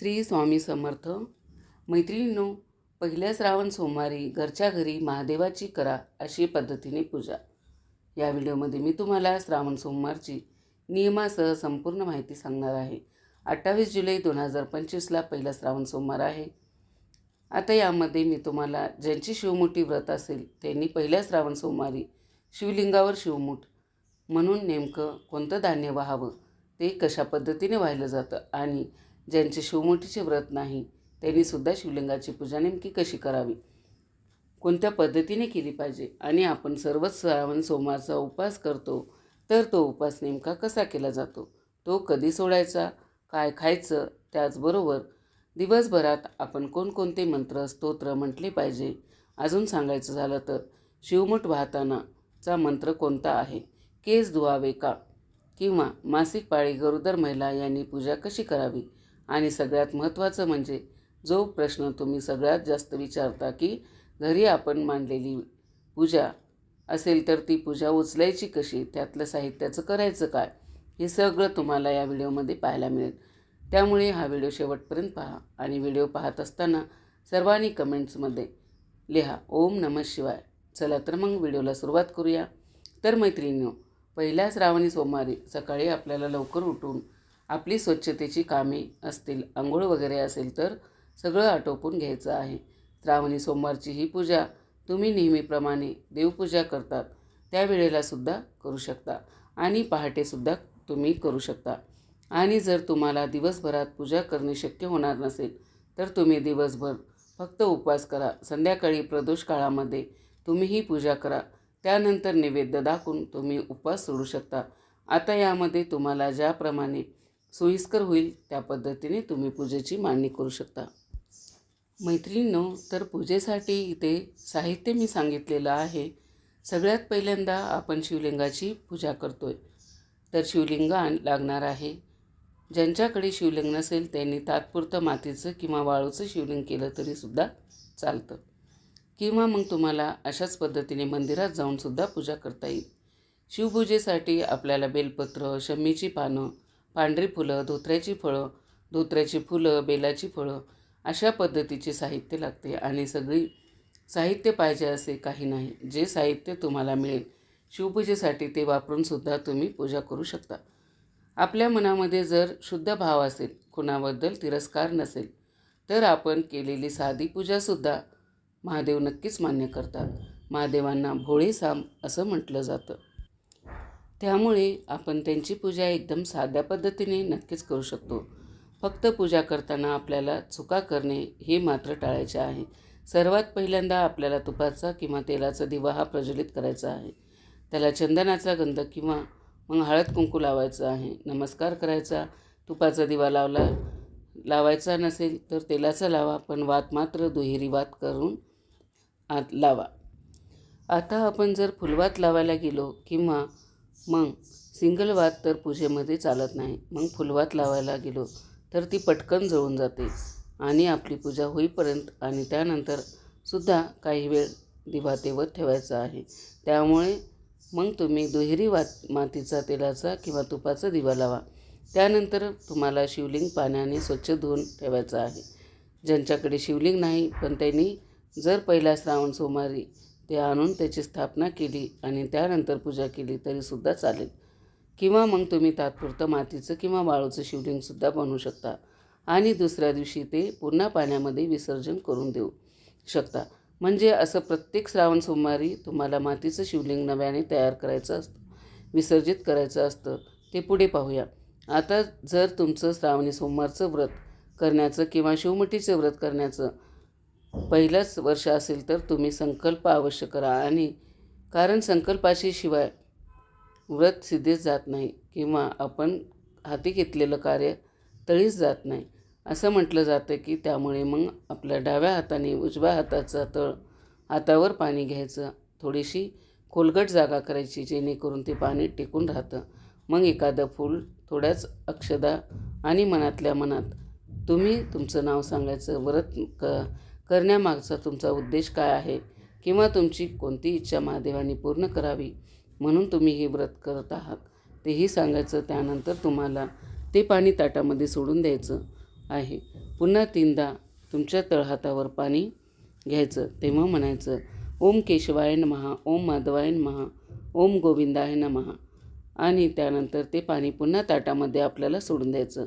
श्री स्वामी समर्थ. मैत्रिणींनो पहिल्या श्रावण सोमवारी घरच्या घरी महादेवाची करा अशी पद्धतीने पूजा. या व्हिडिओमध्ये मी तुम्हाला श्रावण सोमवारची नियमासह संपूर्ण माहिती सांगणार आहे. अठ्ठावीस जुलै दोन हजार पंचवीसला पहिला श्रावण सोमवार आहे. आता यामध्ये मी तुम्हाला ज्यांची शिवमुठी व्रत असेल त्यांनी पहिल्या श्रावण सोमवारी शिवलिंगावर शिवमुठ. म्हणून नेमकं कोणतं धान्य व्हावं ते कशा पद्धतीने वाहिलं जातं आणि ज्यांचे शिवमुठीचे व्रत नाही त्यांनीसुद्धा शिवलिंगाची पूजा नेमकी कशी करावी? कोणत्या पद्धतीने केली पाहिजे? आणि आपण सर्वच श्रावण सोमवारचा उपवास करतो तर तो उपवास नेमका कसा केला जातो? तो कधी सोडायचा? काय खायचं? त्याचबरोबर दिवसभरात आपण कोणकोणते मंत्र स्तोत्र म्हटले पाहिजे? अजून सांगायचं झालं तर शिवमुठ वाहतानाचा मंत्र कोणता आहे? केस धुवावे का? किंवा मासिक पाळी गरोदर महिला यांनी पूजा कशी करावी? आणि सगळ्यात महत्त्वाचं म्हणजे जो प्रश्न तुम्ही सगळ्यात जास्त विचारता की घरी आपण मांडलेली पूजा असेल तर ती पूजा उचलायची कशी? त्यातलं साहित्याचं करायचं काय? हे सगळं तुम्हाला या व्हिडिओमध्ये पाहायला मिळेल. त्यामुळे हा व्हिडिओ शेवटपर्यंत पहा आणि व्हिडिओ पाहत असताना सर्वांनी कमेंट्समध्ये लिहा ओम नमः शिवाय. चला तर मग व्हिडिओला सुरुवात करूया. तर मैत्रिणीनो पहिल्या श्रावणी सोमवारी सकाळी आपल्याला लवकर उठून आपली स्वच्छतेची कामे असतील आंघोळ वगैरे असेल तर सगळं आटोपून घ्यायचं आहे. श्रावणी सोमवारची ही पूजा तुम्ही नेहमीप्रमाणे देवपूजा करतात. त्यावेळेलासुद्धा करू शकता आणि पहाटेसुद्धा तुम्ही करू शकता. आणि जर तुम्हाला दिवसभरात पूजा करणे शक्य होणार नसेल तर तुम्ही दिवसभर फक्त उपवास करा. संध्याकाळी प्रदोष काळामध्ये तुम्ही ही पूजा करा. त्यानंतर नैवेद्य दाखवून तुम्ही उपवास सोडू शकता. आता यामध्ये तुम्हाला ज्याप्रमाणे सोयीस्कर होईल त्या पद्धतीने तुम्ही पूजेची मांडणी करू शकता. मैत्रिणींनो तर पूजेसाठी इथे साहित्य मी सांगितलेलं आहे. सगळ्यात पहिल्यांदा आपण शिवलिंगाची पूजा करतो आहे तर शिवलिंग आण लागणार आहे. ज्यांच्याकडे शिवलिंग नसेल त्यांनी तात्पुरतं मातीचं किंवा वाळूचं शिवलिंग केलं तरीसुद्धा चालतं. किंवा मग तुम्हाला अशाच पद्धतीने मंदिरात जाऊनसुद्धा पूजा करता येईल. शिवपूजेसाठी आपल्याला बेलपत्र शमीची पानं पांढरी फुलं धोत्र्याची फळं धोत्र्याची फुलं बेलाची फळं अशा पद्धतीचे साहित्य लागते आणि सगळी साहित्य पाहिजे असे काही नाही. जे साहित्य तुम्हाला मिळेल शिवपूजेसाठी ते वापरूनसुद्धा तुम्ही पूजा करू शकता. आपल्या मनामध्ये जर शुद्ध भाव असेल कुणाबद्दल तिरस्कार नसेल तर आपण केलेली साधी पूजासुद्धा महादेव नक्कीच मान्य करतात. महादेवांना भोळे साम असं म्हटलं जातं. त्यामुळे आपण त्यांची पूजा एकदम साध्या पद्धतीने नक्कीच करू शकतो. फक्त पूजा करताना आपल्याला चुका करणे हे मात्र टाळायचे आहे. सर्वात पहिल्यांदा आपल्याला तुपाचा किंवा तेलाचा दिवा हा प्रज्वलित करायचा आहे. त्याला चंदनाचा गंध किंवा मग हळद कुंकू लावायचं आहे. नमस्कार करायचा. तुपाचा दिवा लावला लावायचा नसेल तर तेलाचा लावा पण वात मात्र दुहेरी वात करून आत लावा. आता आपण जर फुलवात लावायला गेलो किंवा मग सिंगल वात तर पूजेमध्ये चालत नाही. मग फुलवात लावायला गेलो तर ती पटकन जळून जाते आणि आपली पूजा होईपर्यंत आणि त्यानंतर सुद्धा काही वेळ दिवा तेवत ठेवायचा आहे. त्यामुळे मग तुम्ही दुहेरी वात मातीचा तेलाचा किंवा तुपाचा दिवा लावा. त्यानंतर तुम्हाला शिवलिंग पाण्याने स्वच्छ धुवून ठेवायचं आहे. ज्यांच्याकडे शिवलिंग नाही पण त्यांनी जर पहिला श्रावण सोमवारी ते आणून त्याची स्थापना केली आणि त्यानंतर पूजा केली तरीसुद्धा चालेल. किंवा मग तुम्ही तात्पुरतं मातीचं किंवा वाळूचं शिवलिंगसुद्धा बनवू शकता. आणि दुसऱ्या दिवशी ते पुन्हा पाण्यामध्ये विसर्जन करून देऊ शकता. म्हणजे असं प्रत्येक श्रावण सोमवारी तुम्हाला मातीचं शिवलिंग नव्याने तयार करायचं असतं विसर्जित करायचं असतं ते पुढे पाहूया. आता जर तुमचं श्रावणी सोमवारचं व्रत करण्याचं किंवा शिवमुठीचं व्रत करण्याचं पहिलंच वर्ष असेल तर तुम्ही संकल्प अवश्य करा आणि कारण संकल्पाशी शिवाय व्रत सिद्धीच जात नाही किंवा आपण हाती घेतलेलं कार्य तळीच जात नाही. असं म्हटलं जातं की त्यामुळे मग आपल्या डाव्या हाताने उजव्या हाताचा तळ हातावर पाणी घ्यायचं थोडीशी खोलगट जागा करायची जेणेकरून ते पाणी टिकून राहतं. मग एखादं फूल थोड्याच अक्षदा आणि मनातल्या मनात तुम्ही तुमचं नाव सांगायचं व्रत क करण्यामागचा तुमचा उद्देश काय आहे? किंवा तुमची कोणती इच्छा महादेवाने पूर्ण करावी? म्हणून तुम्ही हे व्रत करत आहात. तेही सांगायचं त्यानंतर तुम्हाला ते पाणी ताटामध्ये सोडून द्यायचं आहे. पुन्हा तीनदा तुमच्या तळहातावर पाणी घ्यायचं. तेव्हा म्हणायचं ओम केशवाय महा ओम माधवाय महा ओम गोविंदाय नमहा आणि त्यानंतर ते पाणी पुन्हा ताटामध्ये आपल्याला सोडून द्यायचं.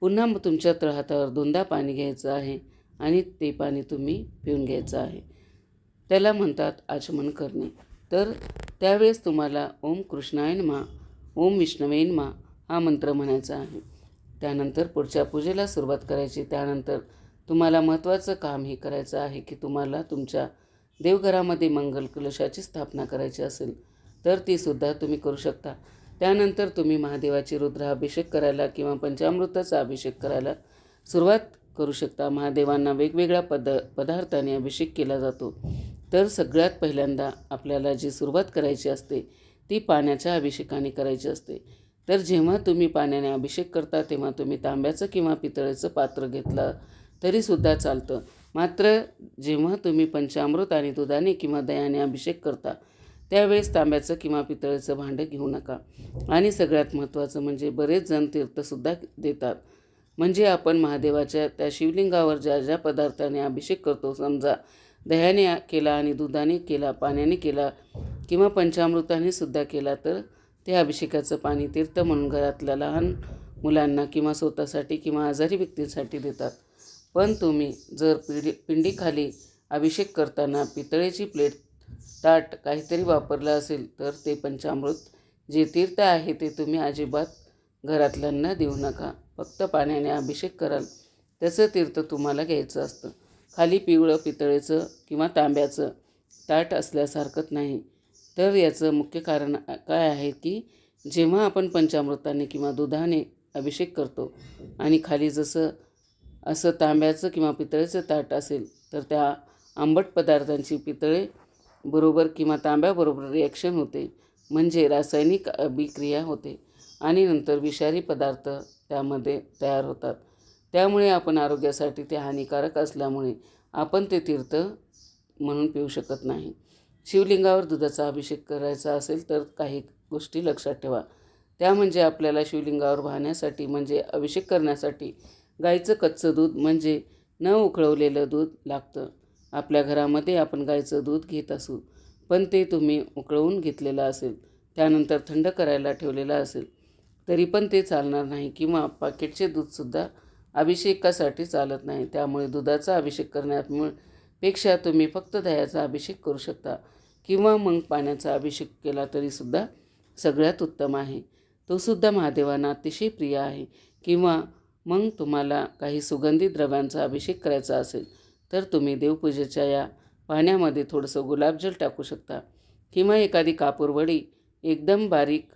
पुन्हा तुमच्या तळहातावर दोनदा पाणी घ्यायचं आहे. आणि ते पाणी तुम्ही पिऊन घ्यायचं आहे. त्याला म्हणतात आचमन करणे. तर त्यावेळेस तुम्हाला ओम कृष्णायन मा ओम विष्णवेन मा हा मंत्र म्हणायचा आहे. त्यानंतर पुढच्या पूजेला सुरुवात करायची. त्यानंतर तुम्हाला महत्त्वाचं काम हे करायचं आहे की तुम्हाला तुमच्या देवघरामध्ये मंगल कलशाची स्थापना करायची असेल तर ती सुद्धा तुम्ही करू शकता. त्यानंतर तुम्ही महादेवाची रुद्राभिषेक करायला किंवा पंचामृताचा अभिषेक करायला सुरुवात करू शकता. महादेवांना वेगवेगळ्या पद पदार्थाने अभिषेक केला जातो. तर सगळ्यात पहिल्यांदा आपल्याला जी सुरुवात करायची असते ती पाण्याच्या अभिषेकाने करायची असते. तर जेव्हा तुम्ही पाण्याने अभिषेक करता तेव्हा तुम्ही तांब्याचं किंवा पितळेचं पात्र घेतलं तरीसुद्धा चालतं. मात्र जेव्हा तुम्ही पंचामृत आणि दुधाने किंवा दयाने अभिषेक करता त्यावेळेस तांब्याचं किंवा पितळेचं भांडं घेऊ नका. आणि सगळ्यात महत्त्वाचं म्हणजे बरेच जण तीर्थसुद्धा देतात. म्हणजे आपण महादेवाच्या त्या शिवलिंगावर ज्या ज्या पदार्थाने अभिषेक करतो समजा दह्याने केला आणि दुधाने केला पाण्याने केला किंवा पंचामृताने सुद्धा केला तर ते अभिषेकाचं पाणी तीर्थ म्हणून घरातल्या लहान मुलांना किंवा स्वतःसाठी किंवा आजारी व्यक्तींसाठी देतात. पण तुम्ही जर पिढी पिंडीखाली अभिषेक करताना पितळेची प्लेट ताट काहीतरी वापरलं असेल तर ते पंचामृत जे तीर्थ आहे ते तुम्ही अजिबात घरातल्यांना देऊ नका. फक्त पाण्याने अभिषेक कराल. त्याचं तीर्थ तुम्हाला घ्यायचं असतं. खाली पिवळं पितळेचं किंवा तांब्याचं ताट असल्यासारखंच नाही. तर याचं मुख्य कारण काय आहे की जेव्हा आपण पंचामृताने किंवा दुधाने अभिषेक करतो आणि खाली जसं असं तांब्याचं किंवा पितळेचं ताट असेल तर त्या आंबट पदार्थांची पितळे बरोबर किंवा तांब्याबरोबर रिॲक्शन होते. म्हणजे रासायनिक अभिक्रिया होते. आणि नंतर विषारी पदार्थ त्यामध्ये तयार होतात. त्यामुळे आपण आरोग्यासाठी ते हानिकारक असल्यामुळे आपण ते तीर्थ म्हणून पिऊ शकत नाही. शिवलिंगावर दुधाचा अभिषेक करायचा असेल तर काही गोष्टी लक्षात ठेवा. त्या म्हणजे आपल्याला शिवलिंगावर वाहण्यासाठी म्हणजे अभिषेक करण्यासाठी गाईचं कच्चं दूध म्हणजे न उकळवलेलं दूध लागतं. आपल्या घरामध्ये आपण गाईचं दूध घेत असू पण ते तुम्ही उकळवून घेतलेलं असेल त्यानंतर थंड करायला ठेवलेलं असेल तरी पण ते चालणार नाही. किंवा पाकिटचे दूधसुद्धा अभिषेकासाठी चालत नाही. त्यामुळे दुधाचा अभिषेक करण्यापेक्षा पेक्षा तुम्ही फक्त दह्याचा अभिषेक करू शकता. किंवा मग पाण्याचा अभिषेक केला तरीसुद्धा सगळ्यात उत्तम आहे. तोसुद्धा महादेवांना अतिशय प्रिय आहे. किंवा मग तुम्हाला काही सुगंधी द्रव्यांचा अभिषेक करायचा असेल तर तुम्ही देवपूजेच्या या पाण्यामध्ये थोडंसं गुलाबजल टाकू शकता. किंवा एखादी कापूरवडी एकदम बारीक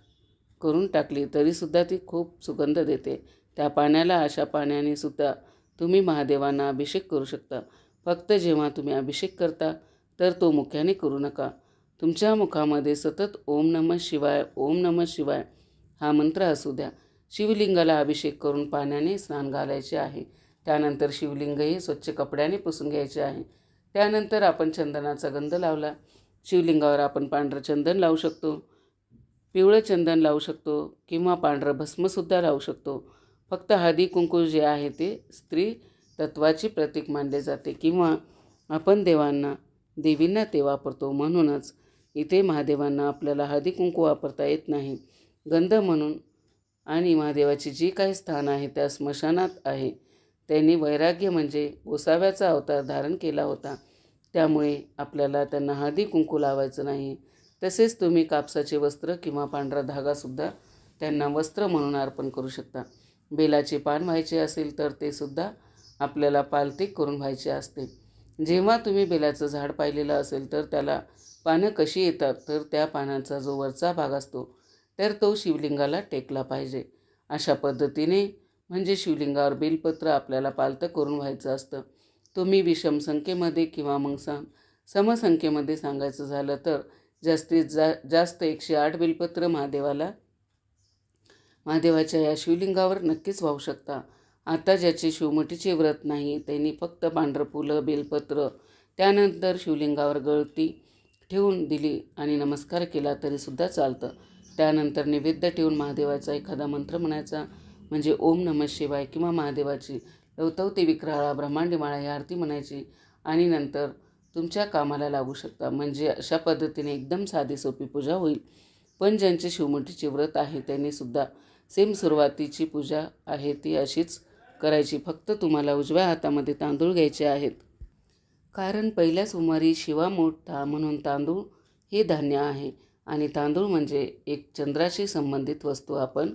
करून टाकली तरीसुद्धा ती खूप सुगंध देते. त्या पाण्याला अशा पाण्याने सुद्धा तुम्ही महादेवांना अभिषेक करू शकता. फक्त जेव्हा तुम्ही अभिषेक करता तर तो मुख्याने करू नका. तुमच्या मुखामध्ये सतत ओम नमः शिवाय ओम नमः शिवाय हा मंत्र असू द्या. शिवलिंगाला अभिषेक करून पाण्याने स्नान घालायचे आहे. त्यानंतर शिवलिंगही स्वच्छ कपड्याने पुसून घ्यायचे आहे. त्यानंतर आपण चंदनाचा गंध लावला. शिवलिंगावर आपण पांढरं चंदन लावू शकतो. पिवळं चंदन लावू शकतो किंवा पांढरं भस्मसुद्धा लावू शकतो. फक्त हळदी कुंकू जे आहे ते स्त्री तत्वाची प्रतीक मानले जाते किंवा आपण देवांना देवींना ते वापरतो. म्हणूनच इथे महादेवांना आपल्याला हळदी कुंकू वापरता येत नाही. गंध म्हणून आणि महादेवाची जी काही स्थान आहे त्या स्मशानात आहे. त्यांनी वैराग्य म्हणजे गोसाव्याचा अवतार धारण केला होता. त्यामुळे आपल्याला त्यांना हळदी कुंकू लावायचं नाही. तसेच तुम्ही कापसाचे वस्त्र किंवा पांढरा धागासुद्धा त्यांना वस्त्र म्हणून अर्पण करू शकता. बेलाचे पान व्हायचे असेल तर ते सुद्धा आपल्याला पालतिक करून व्हायचे असते. जेव्हा तुम्ही बेलाचं झाड पाहिलेलं असेल तर त्याला पानं कशी येतात तर त्या पानांचा जो वरचा भाग असतो तर तो शिवलिंगाला टेकला पाहिजे. अशा पद्धतीने म्हणजे शिवलिंगावर बेलपत्र आपल्याला पालतं करून व्हायचं असतं. तुम्ही विषम संख्येमध्ये किंवा मग सम समसंख्येमध्ये सांगायचं झालं तर जास्तीत जा जास्त एकशे आठ बेलपत्र महादेवाला महादेवाच्या या शिवलिंगावर नक्कीच वाहू शकता. आता ज्याचे शिवमटीचे व्रत नाही त्यांनी फक्त पांढरं फुलं बेलपत्र त्यानंतर शिवलिंगावर गळती ठेवून दिली आणि नमस्कार केला तरीसुद्धा चालतं. त्यानंतर नैवेद्य ठेवून महादेवाचा एखादा मंत्र म्हणायचा म्हणजे ओम नम शिवाय किंवा महादेवाची लवतवते विक्राळा ब्रह्मांडी माळा ही आरती म्हणायची आणि नंतर तुमच्या कामाला लागू शकता. म्हणजे अशा पद्धतीने एकदम साधी सोपी पूजा होईल. पण ज्यांचे शिवमुठीचे व्रत आहे त्यांनीसुद्धा सेम सुरुवातीची पूजा आहे ती अशीच करायची. फक्त तुम्हाला उजव्या हातामध्ये तांदूळ घ्यायचे आहेत. कारण पहिल्या सोमवारी शिवा मोठा म्हणून तांदूळ हे धान्य आहे आणि तांदूळ म्हणजे एक चंद्राशी संबंधित वस्तू आपण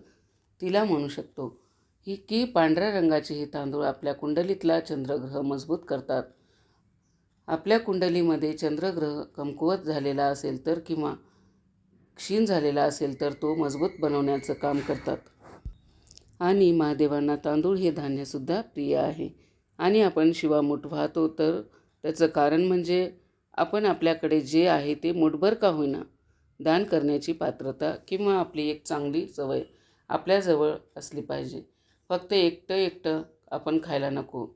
तिला म्हणू शकतो. ही की पांढऱ्या रंगाचे हे तांदूळ आपल्या कुंडलीतला चंद्रग्रह मजबूत करतात. आपल्या कुंडलीमध्ये चंद्रग्रह कमकुवत झालेला असेल तर किंवा क्षीण झालेला असेल तर तो मजबूत बनवण्याचं काम करतात. आणि महादेवांना तांदूळ हे धान्यसुद्धा प्रिय आहे. आणि आपण शिवामूठ वाहतो तर त्याचं कारण म्हणजे आपण आपल्याकडे जे आहे ते मुठभर का होईना दान करण्याची पात्रता किंवा आपली एक चांगली सवय आपल्याजवळ असली पाहिजे. फक्त एकटं एकटं आपण खायला नको.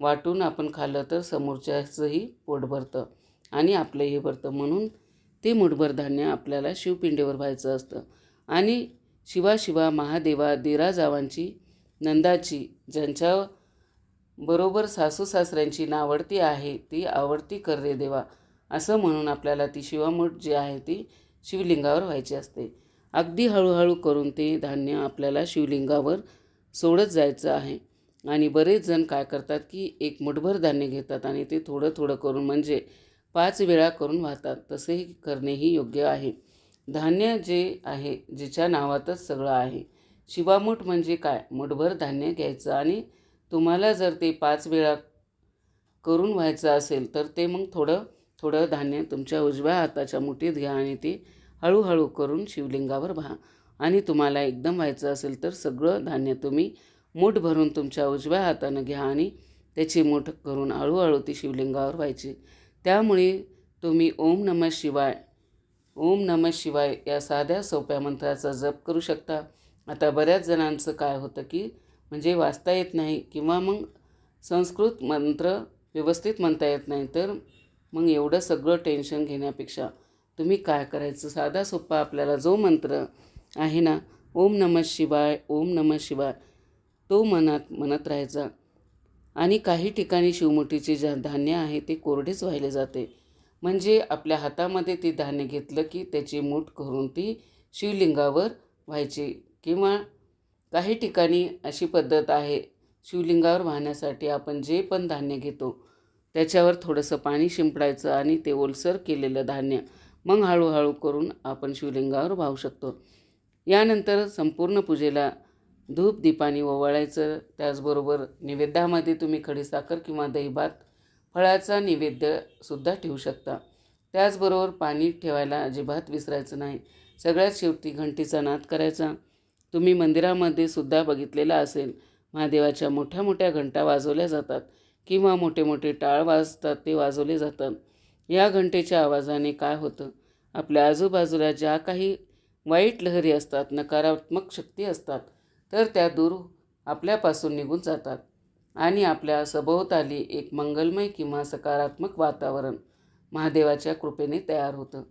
वाटून आपण खाल्लं तर समोरच्याचंही पोट भरतं आणि आपलंही भरतं. म्हणून ते मुठभर धान्य आपल्याला शिवपिंडीवर व्हायचं असतं. आणि शिवा शिवा महादेवा देरा जावांची नंदाची ज्यांच्या बरोबर सासू सासऱ्यांची नावडती आहे ती आवडती कर रे देवा असं म्हणून आपल्याला ती शिवामूठ जी आहे ती शिवलिंगावर व्हायची असते. अगदी हळूहळू करून ते धान्य आपल्याला शिवलिंगावर सोडत जायचं आहे. आणि बरेच जण काय करतात की एक मुठभर धान्य घेतात आणि ते थोडं थोडं करून म्हणजे पाच वेळा करून वाहतात. तसेही करणेही योग्य आहे. धान्य जे आहे जिच्या नावातच सगळं आहे. शिवामूठ म्हणजे काय? मुठभर धान्य घ्यायचं आणि तुम्हाला जर ते पाच वेळा करून व्हायचं असेल तर ते मग थोडं थोडं धान्य तुमच्या उजव्या हाताच्या मुठीत घ्या आणि ते हळूहळू करून शिवलिंगावर भा आणि तुम्हाला एकदम व्हायचं असेल तर सगळं धान्य तुम्ही मूठ भरून तुमच्या उजव्या हातानं घ्या आणि त्याची मूठ करून हळूहळू ती शिवलिंगावर व्हायची. त्यामुळे तुम्ही ओम नम शिवाय ओम नम शिवाय या साध्या सोप्या मंत्राचा जप करू शकता. आता बऱ्याच जणांचं काय होतं की म्हणजे वाचता येत नाही किंवा मग संस्कृत मंत्र व्यवस्थित म्हणता येत नाही तर मग एवढं सगळं टेन्शन घेण्यापेक्षा तुम्ही काय करायचं? साधा सोपा आपल्याला जो मंत्र आहे ना ओम नम शिवाय ओम नम शिवाय तो मनात म्हणत राहायचा. आणि काही ठिकाणी शिवमुठीचे ज्या धान्य आहे ते कोरडेच वाहिले जाते. म्हणजे आपल्या हातामध्ये ते धान्य घेतलं की त्याची मूठ करून ती शिवलिंगावर व्हायची. किंवा काही ठिकाणी अशी पद्धत आहे शिवलिंगावर वाहण्यासाठी आपण जे पण धान्य घेतो त्याच्यावर थोडंसं पाणी शिंपडायचं आणि ते ओलसर केलेलं धान्य मग हळूहळू करून आपण शिवलिंगावर वाहू शकतो. यानंतर संपूर्ण पूजेला धूप दीपानी ओवाळायचं त्याचबरोबर नैवेद्यामध्ये तुम्ही खडीसाखर किंवा दहीभात फळाचा नैवेद्यसुद्धा ठेवू शकता. त्याचबरोबर पाणी ठेवायला अजिबात विसरायचं नाही. सगळ्यात शेवटी घंटीचा नाद करायचा. तुम्ही मंदिरामध्ये सुद्धा बघितलेला असेल महादेवाच्या मोठ्या मोठ्या घंटा वाजवल्या जातात किंवा मोठे मोठे टाळ वाजतात ते वाजवले जातात. या घंटेच्या आवाजाने काय होतं? आपल्या आजूबाजूला ज्या काही वाईट लहरी असतात नकारात्मक शक्ती असतात तर त्या दूर आपल्यापासून निघून जातात आणि आपल्या सभोवताली एक मंगलमय किंवा सकारात्मक वातावरण महादेवाच्या कृपेने तयार होतं.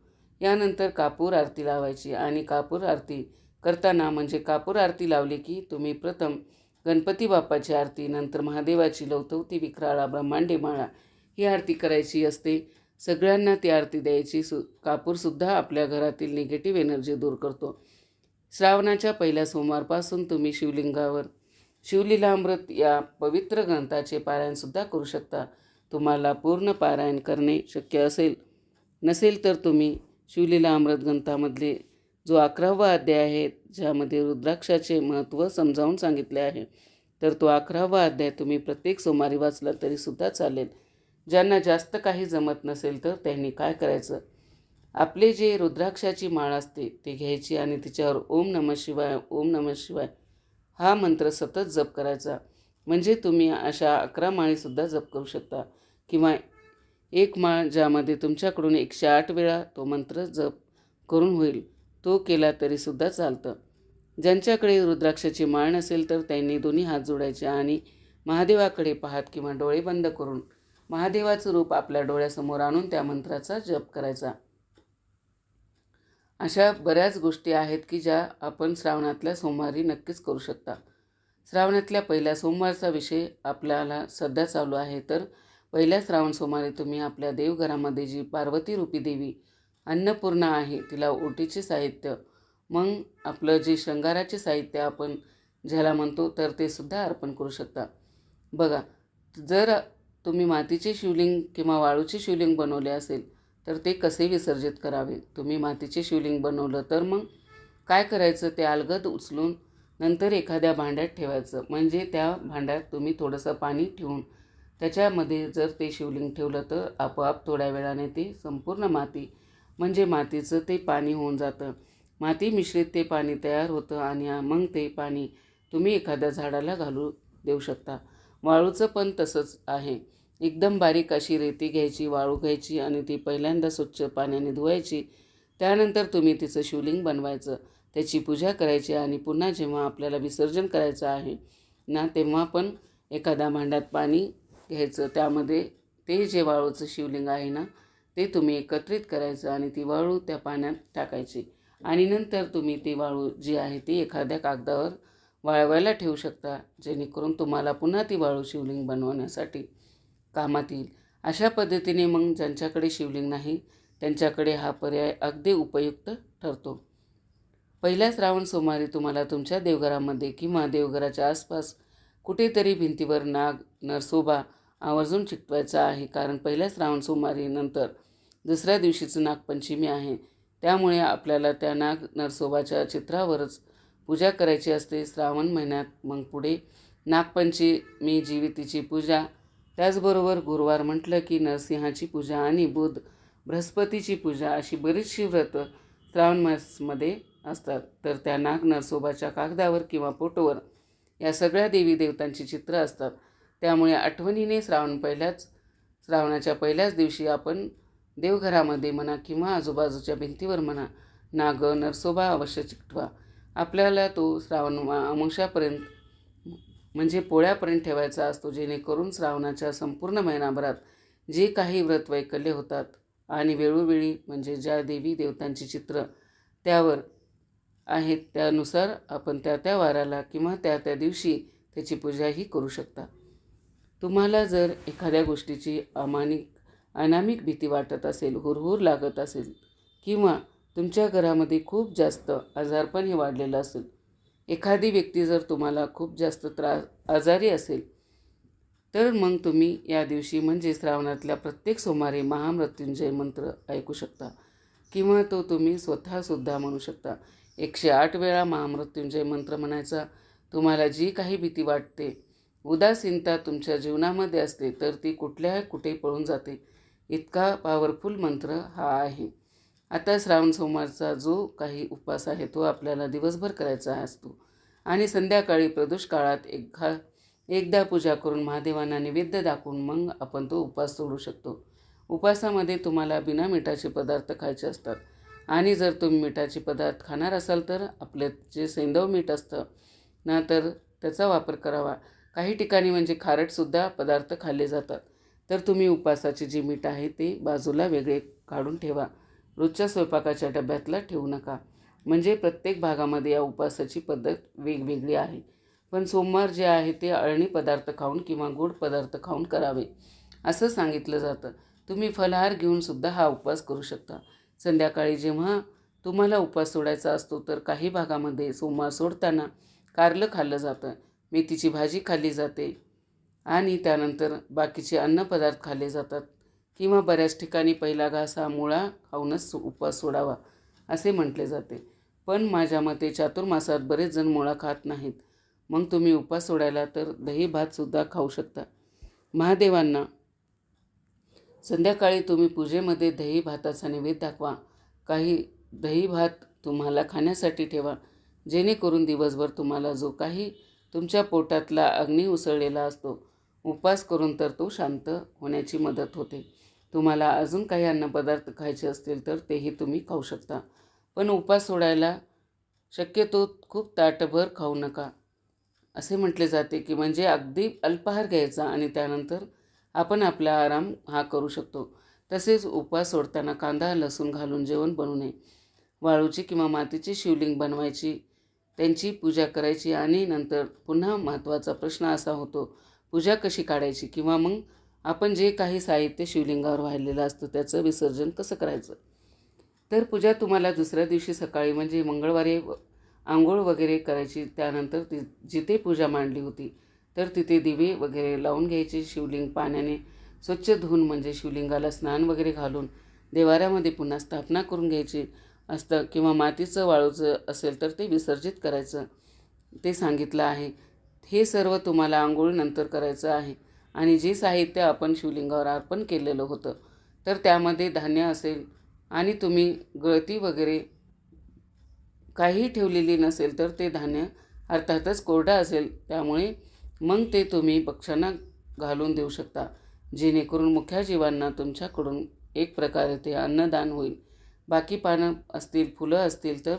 यानंतर कापूर आरती लावायची आणि कापूर आरती करताना म्हणजे कापूर आरती लावली की तुम्ही प्रथम गणपती बाप्पाची आरती नंतर महादेवाची लवतवती विक्राळा ब्रह्मांडे माळा ही आरती करायची असते. सगळ्यांना ती आरती द्यायची सु कापूरसुद्धा आपल्या घरातील निगेटिव्ह एनर्जी दूर करतो. श्रावणाच्या पहिल्या सोमवारपासून तुम्ही शिवलिंगावर शिवलीलामृत या पवित्र ग्रंथाचे पारायणसुद्धा करू शकता. तुम्हाला पूर्ण पारायण करणे शक्य असेल. नसेल तर तुम्ही शिवलीला अमृत ग्रंथामधले जो अकरावा अध्याय आहे ज्यामध्ये रुद्राक्षाचे महत्त्व समजावून सांगितले आहे तर तो अकरावा अध्याय तुम्ही प्रत्येक सोमवारी वाचला तरीसुद्धा चालेल. ज्यांना जास्त काही जमत नसेल तर त्यांनी काय करायचं? आपले जे रुद्राक्षाची माळ असते ती घ्यायची आणि तिच्यावर ओम नम शिवाय ओम नम शिवाय हा मंत्र सतत जप करायचा. म्हणजे तुम्ही अशा अकरा माळीसुद्धा जप करू शकता. किंवा एक माळ ज्यामध्ये तुमच्याकडून एकशे आठ वेळा तो मंत्र जप करून होईल तो केला तरीसुद्धा चालतं. ज्यांच्याकडे रुद्राक्षाची माळ नसेल तर त्यांनी दोन्ही हात जोडायचे आणि महादेवाकडे पाहत किंवा डोळे बंद करून महादेवाचं रूप आपल्या डोळ्यासमोर आणून त्या मंत्राचा जप करायचा. अशा बऱ्याच गोष्टी आहेत की ज्या आपण श्रावणातल्या सोमवारी नक्कीच करू शकता. श्रावणातल्या पहिल्या सोमवारचा विषय आपल्याला सध्या चालू आहे तर पहिल्या श्रावण सोमवारी तुम्ही आपल्या देवघरामध्ये जी पार्वती रूपी देवी अन्नपूर्णा आहे तिला ओटीचे साहित्य मग आपलं जे शृंगाराचे साहित्य आपण ज्याला म्हणतो तर ते सुद्धा अर्पण करू शकता. बघा जर तुम्ही मातीचे शिवलिंग किंवा वाळूचे शिवलिंग बनवले असेल तर ते कसे विसर्जित करावे? तुम्ही मातीचे शिवलिंग बनवलं तर मग? काय करायचं ते अलगद उचलून नंतर एखाद्या भांड्यात ठेवायचं. म्हणजे त्या भांड्यात तुम्ही थोडंसं पाणी ठेवून त्याच्यामध्ये जर ते शिवलिंग ठेवलं तर आपोआप थोड्या वेळाने ते संपूर्ण माती म्हणजे मातीचं ते पाणी होऊन जातं. माती मिश्रित ते पाणी तयार होतं आणि मग ते पाणी तुम्ही एखाद्या झाडाला घालू देऊ शकता. वाळूचं पण तसंच आहे. एकदम बारीक अशी रेती घ्यायची वाळू घ्यायची आणि ती पहिल्यांदा स्वच्छ पाण्याने धुवायची. त्यानंतर तुम्ही तिचं शिवलिंग बनवायचं. त्याची पूजा करायची आणि पुन्हा जेव्हा आपल्याला विसर्जन करायचं आहे ना तेव्हा पण एखाद्या भांड्यात पाणी घ्यायचं. त्यामध्ये ते जे वाळूचं शिवलिंग आहे ना ते तुम्ही एकत्रित करायचं आणि ती वाळू त्या पाण्यात टाकायची. आणि नंतर तुम्ही ती वाळू जी आहे ती एखाद्या कागदावर वाळवायला ठेवू शकता जेणेकरून तुम्हाला पुन्हा ती वाळू शिवलिंग बनवण्यासाठी. कामात येईल. अशा पद्धतीने मग ज्यांच्याकडे शिवलिंग नाही त्यांच्याकडे हा पर्याय अगदी उपयुक्त ठरतो. पहिल्या श्रावण सोमवारी तुम्हाला तुमच्या देवघरामध्ये किंवा देवघराच्या आसपास कुठेतरी भिंतीवर नाग नरसोबा आवर्जून चिकटवायचा आहे. कारण पहिल्या श्रावण सोमवारी नंतर दुसऱ्या दिवशीचं नागपंचमी आहे. त्यामुळे आपल्याला त्या नाग नरसोबाच्या चित्रावरच पूजा करायची असते. श्रावण महिन्यात मग पुढे नागपंचमी जीवितीची पूजा त्याचबरोबर गुरुवार म्हटलं की नरसिंहाची पूजा आणि बुध बृहस्पतीची पूजा अशी बरीचशी व्रतं श्रावण मासमध्ये असतात. तर त्या नाग नरसोबाच्या कागदावर किंवा फोटोवर या सगळ्या देवी देवतांची चित्र असतात. त्यामुळे आठवणीने श्रावण पहिल्याच श्रावणाच्या पहिल्याच दिवशी आपण देवघरामध्ये म्हणा किंवा आजूबाजूच्या भिंतीवर म्हणा नाग नरसोबा अवश्य चिकटवा. आपल्याला तो श्रावण अमावस्यापर्यंत म्हणजे पोळ्यापर्यंत ठेवायचा असतो जेणेकरून श्रावणाच्या संपूर्ण महिनाभरात जे काही व्रत वैकल्य होतात आणि वेळोवेळी म्हणजे ज्या देवी देवतांची चित्र त्यावर आहेत त्यानुसार आपण त्या त्या वाराला किंवा त्या त्या दिवशी त्याची पूजाही करू शकता. तुम्हाला जर एखाद्या गोष्टीची अमानिक अनामिक भीती वाटत असेल हुरहुर लागत असेल किंवा तुमच्या घरामध्ये खूप जास्त आजारपण हे वाढलेलं असेल एखादी व्यक्ती जर तुम्हाला खूप जास्त त्रास आजारी असेल तर मग तुम्ही या दिवशी म्हणजे श्रावणातल्या प्रत्येक सोमवारी महामृत्युंजय मंत्र ऐकू शकता किंवा तो तुम्ही स्वतःसुद्धा म्हणू शकता. एकशे आठ वेळा महामृत्युंजय मंत्र म्हणायचा तुम्हाला जी काही भीती वाटते उदासीनता तुमच्या जीवनामध्ये असते तर ती कुठल्याही कुठे पळून जाते. इतका पॉवरफुल मंत्र हा आहे. आता श्रावण सोमवारचा जो काही उपवास आहे तो आपल्याला दिवसभर करायचा असतो. आणि संध्याकाळी प्रदोष काळात एखा एकदा पूजा करून महादेवांना निवेद्य दाखवून मग आपण तो उपवास सोडू शकतो. उपवासामध्ये तुम्हाला बिना मिठाचे पदार्थ खायचे असतात. आणि जर तुम्ही मिठाचे पदार्थ खाणार असाल तर आपले जे सैंदव मीठ असतं ना तर त्याचा वापर करावा. काही ठिकाणी म्हणजे खारटसुद्धा पदार्थ खाल्ले जातात. तर तुम्ही उपवासाचे जे मीठ आहे ते बाजूला वेगळे काढून ठेवा. रोजच्या स्वयंपाकाच्या डब्यातला ठेवू नका. म्हणजे प्रत्येक भागामध्ये या उपवासाची पद्धत वेगवेगळी आहे. पण सोमवार जे आहे ते अळणी पदार्थ खाऊन किंवा गोड पदार्थ खाऊन करावे असं सांगितलं जातं. तुम्ही फलहार घेऊनसुद्धा हा उपवास करू शकता. संध्याकाळी जेव्हा तुम्हाला उपवास सोडायचा असतो तर काही भागामध्ये सोमवार सोडताना कारलं खाल्लं जातं. मेथीची भाजी खाल्ली जाते आणि त्यानंतर बाकीचे अन्नपदार्थ खाल्ले जातात. किंवा बऱ्याच ठिकाणी पहिला घास हा मुळा खाऊनच उपवास सोडावा असे म्हटले जाते. पण माझ्या मते चातुर्मासात बरेच जण मुळा खात नाहीत. मग तुम्ही उपवास सोडायला तर दही भातसुद्धा खाऊ शकता. महादेवांना संध्याकाळी तुम्ही पूजेमध्ये दही भाताचा नैवेद्य दाखवा. काही दही भात तुम्हाला खाण्यासाठी ठेवा. जेणेकरून दिवसभर तुम्हाला जो काही तुमच्या पोटातला अग्नी उसळलेला असतो उपवास करून तर तो शांत होण्याची मदत होते. तुम्हाला अजून काही अन्नपदार्थ खायचे असतील तर तेही तुम्ही खाऊ शकता. पण उपास सोडायला शक्यतो खूप ताटभर खाऊ नका. असे म्हटले जाते की म्हणजे अगदी अल्पाहार घ्यायचा आणि त्यानंतर आपण आपला आराम हा करू शकतो. तसेच उपवास सोडताना कांदा लसूण घालून जेवण बनवू नये. वाळूची किंवा मातीची शिवलिंग बनवायची त्यांची पूजा करायची आणि नंतर पुन्हा महत्त्वाचा प्रश्न असा होतो पूजा कशी काढायची किंवा मग आपण जे काही साहित्य शिवलिंगावर वाहिलेलं असतं त्याचं विसर्जन कसं करायचं? तर पूजा तुम्हाला दुसऱ्या दिवशी सकाळी म्हणजे मंगळवारी आंघोळ वगैरे करायची त्यानंतर ती जिथे पूजा मांडली होती तर तिथे दिवे वगैरे लावून घ्यायचे शिवलिंग पाण्याने स्वच्छ धुवून म्हणजे शिवलिंगाला स्नान वगैरे घालून देवाऱ्यामध्ये पुन्हा स्थापना करून घ्यायची असतं किंवा मातीचं वाळूचं असेल तर ते विसर्जित करायचं. ते सांगितलं आहे. हे सर्व तुम्हाला आंघोळीनंतर करायचं आहे. आणि जे साहित्य आपण शिवलिंगावर अर्पण केलेलं होतं तर त्यामध्ये धान्य असेल आणि तुम्ही गळती वगैरे काही ठेवलेली नसेल तर ते धान्य अर्थातच कोरडं असेल त्यामुळे मग ते तुम्ही पक्ष्यांना घालून देऊ शकता जेणेकरून मुख्या जीवांना तुमच्याकडून एक प्रकारे ते अन्नदान होईल. बाकी पानं असतील फुलं असतील तर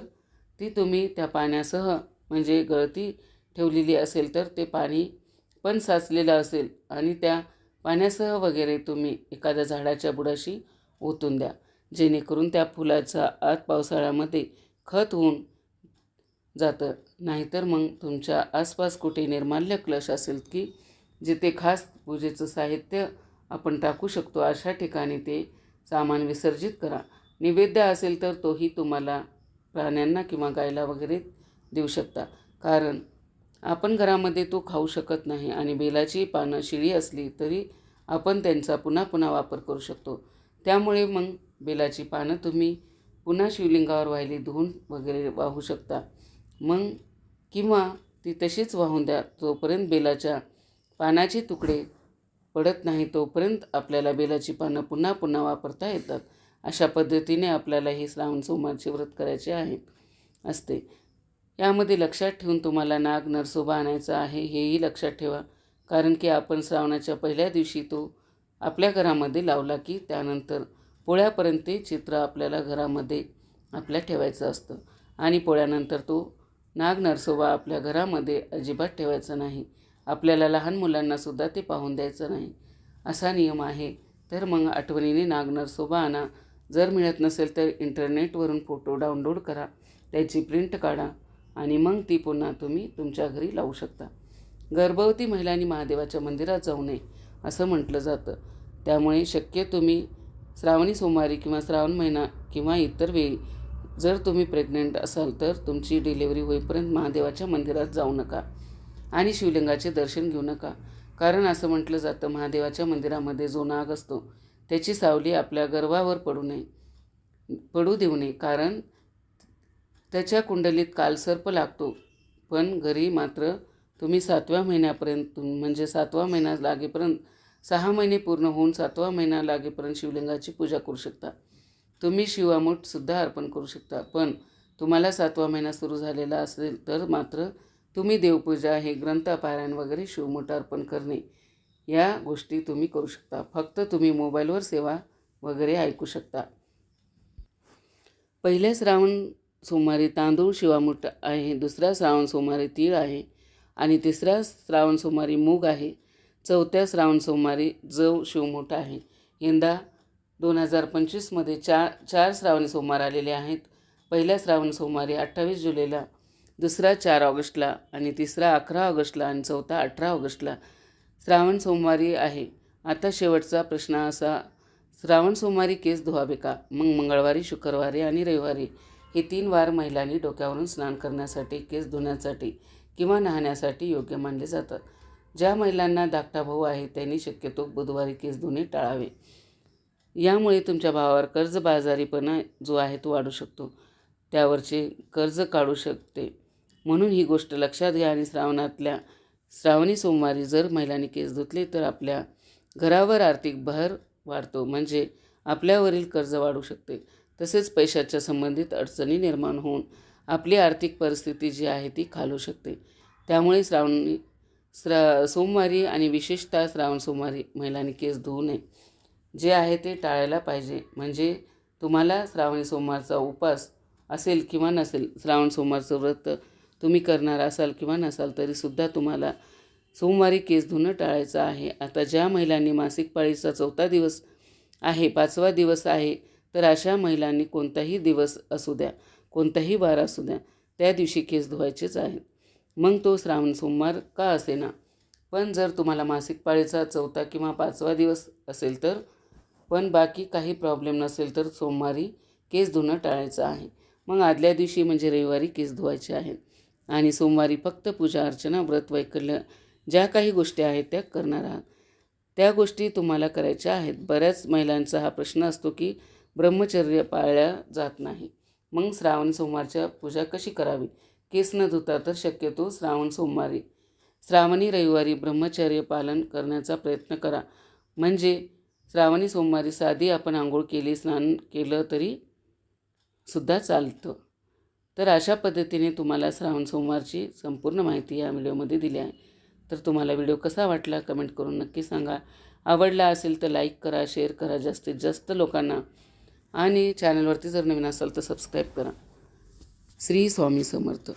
ती तुम्ही त्या पाण्यासह म्हणजे गळती ठेवलेली असेल तर ते पाणी पण साचलेला असेल आणि त्या पाण्यासह वगैरे तुम्ही एखाद्या झाडाच्या बुडाशी ओतून द्या. जेणेकरून त्या फुलाचा आत पावसाळ्यामध्ये खत होऊन जातं. नाहीतर मग तुमच्या आसपास कुठे निर्माल्य क्लश असेल की जिथे खास पूजेचं साहित्य आपण टाकू शकतो अशा ठिकाणी ते सामान विसर्जित करा. नैवेद्य असेल तर तोही तुम्हाला प्राण्यांना किंवा गायला वगैरे देऊ शकता. कारण आपण घरामध्ये तो खाऊ शकत नाही आणि बेलाची पानं शिळी असली तरी आपण त्यांचा पुन्हा पुन्हा वापर करू शकतो. त्यामुळे मग बेलाची पानं तुम्ही पुन्हा शिवलिंगावर वाहिली धुवून वगैरे वाहू शकता. मग किंवा ती तशीच वाहून द्या तोपर्यंत बेलाच्या पानाचे तुकडे पडत नाही तोपर्यंत आपल्याला बेलाची पानं पुन्हा पुन्हा वापरता येतात. अशा पद्धतीने आपल्याला हे श्रावण सोमवारचे व्रत करायचे आहे असते. यामध्ये लक्षात ठेवून तुम्हाला नाग नरसोबा आणायचा आहे हेही लक्षात ठेवा. कारण की आपण श्रावणाच्या पहिल्या दिवशी तो आपल्या घरामध्ये लावला की त्यानंतर पोळ्यापर्यंत ते चित्र आपल्याला घरामध्ये आपल्या ठेवायचं असतं. आणि पोळ्यानंतर तो नाग नरसोबा आपल्या घरामध्ये अजिबात ठेवायचा नाही. आपल्याला लहान मुलांनासुद्धा ते पाहून द्यायचं नाही. असा नियम आहे. तर मग आठवणीने नाग नरसोबा आणा. जर मिळत नसेल तर इंटरनेटवरून फोटो डाउनलोड करा. त्याची प्रिंट काढा. आणि मग ती पुन्हा तुम्ही तुमच्या घरी लावू शकता. गर्भवती महिलांनी महादेवाच्या मंदिरात जाऊ नये असं म्हटलं जातं. त्यामुळे शक्य तुम्ही श्रावणी सोमवारी किंवा श्रावण महिना किंवा इतर वेळी जर तुम्ही प्रेग्नंट असाल तर तुमची डिलेवरी होईपर्यंत महादेवाच्या मंदिरात जाऊ नका आणि शिवलिंगाचे दर्शन घेऊ नका. कारण असं म्हटलं जातं महादेवाच्या मंदिरामध्ये जो नाग असतो त्याची सावली आपल्या गर्वावर पडू नये पडू देऊ नये. कारण त्याच्या कुंडलीत कालसर्प लागतो. पण घरी मात्र तुम्ही सातव्या महिन्यापर्यंत म्हणजे सातवा महिना लागेपर्यंत सहा महिने पूर्ण होऊन सातवा महिना लागेपर्यंत शिवलिंगाची पूजा करू शकता. तुम्ही शिवामूठसुद्धा अर्पण करू शकता. पण तुम्हाला सातवा महिना सुरू झालेला असेल तर मात्र तुम्ही देवपूजा हे ग्रंथपारायण वगैरे शिवमूठ अर्पण करणे या गोष्टी तुम्ही करू शकता. फक्त तुम्ही मोबाईलवर सेवा वगैरे ऐकू शकता. पहिल्या श्रावण सोमवारी तांदूळ शिवामूठ आहे. दुसऱ्या श्रावण सोमवारी तीळ आहे. आणि तिसऱ्या श्रावण सोमवारी मूग आहे. चौथ्या श्रावण सोमवारी जव शिवमूठ आहे. यंदा दोन हजार पंचवीसमध्ये चार चार श्रावण सोमवार आलेले आहेत. पहिल्या श्रावण सोमवारी अठ्ठावीस जुलैला दुसरा चार ऑगस्टला आणि तिसरा अकरा ऑगस्टला आणि चौथा अठरा ऑगस्टला श्रावण सोमवारी आहे. आता शेवटचा प्रश्न असा श्रावण सोमवारी केस धुवावे का मग मंगळवारी शुक्रवारी आणि रविवारी हे तीन वार महिलांनी डोक्यावरून स्नान करण्यासाठी केस धुण्यासाठी किंवा नहाण्यासाठी योग्य मानले जातात. ज्या महिलांना धाकटा भाऊ आहे त्यांनी शक्यतो बुधवारी केस धुणे टाळावे. यामुळे तुमच्या भावावर कर्जबाजारीपणा जो आहे तो वाढू शकतो. त्यावरचे कर्ज काढू शकते. म्हणून ही गोष्ट लक्षात घ्या आणि श्रावणातल्या श्रावणी सोमवारी जर महिलांनी केस धुतले तर आपल्या घरावर आर्थिक भर वाढतो. म्हणजे आपल्यावरील कर्ज वाढू शकते. तसेच पैशाच्या संबंधित अडचणी निर्माण होऊन आपली आर्थिक परिस्थिती जी आहे ती खालू शकते. त्यामुळे श्रावणी श्रा सोमवारी आणि विशेषतः श्रावण सोमवारी महिलांनी केस धुवू नये. जे आहे ते टाळायला पाहिजे. म्हणजे तुम्हाला श्रावणी सोमवारचा उपास असेल किंवा नसेल श्रावण सोमवारचं व्रत तुम्ही करणार असाल किंवा नसाल तरीसुद्धा तुम्हाला सोमवारी केस धुणं टाळायचं आहे. आता ज्या महिलांनी मासिक पाळीचा चौथा दिवस आहे पाचवा दिवस आहे तर अशा महिलांनी कोणताही दिवस असू द्या कोणताही वार असू द्या त्या दिवशी केस धुवायचेच आहेत. मग तो श्रावण सोमवार का असेना? पण जर तुम्हाला मासिक पाळीचा चौथा किंवा पाचवा दिवस असेल तर पण बाकी काही प्रॉब्लेम नसेल तर सोमवारी केस धुणं टाळायचं आहे. मग आदल्या दिवशी म्हणजे रविवारी केस धुवायचे आहेत. आणि सोमवारी फक्त पूजा अर्चना व्रत वैकल्य ज्या काही गोष्टी आहेत त्या करणार आहात. त्या गोष्टी तुम्हाला करायच्या आहेत. बऱ्याच महिलांचा हा प्रश्न असतो की ब्रह्मचर्य पाळल्या जात नाही. मग श्रावण सोमवारच्या पूजा कशी करावी? केस न धुता तर शक्यतो श्रावण सोमवारी. श्रावणी रविवारी ब्रह्मचर्य पालन करण्याचा प्रयत्न करा. म्हणजे श्रावणी सोमवारी साधी आपण आंघोळ केली स्नान केलं तरी सुद्धा चालतं. तर अशा पद्धतीने तुम्हाला श्रावण सोमवारची संपूर्ण माहिती या व्हिडिओमध्ये दिली आहे. तर तुम्हाला व्हिडिओ कसा वाटला कमेंट करून नक्की सांगा. आवडला असेल तर लाईक करा शेअर करा. जास्तीत जास्त लोकांना आणि चॅनलवरती जर नवीन असाल तर सबस्क्राईब करा. श्री स्वामी समर्थ.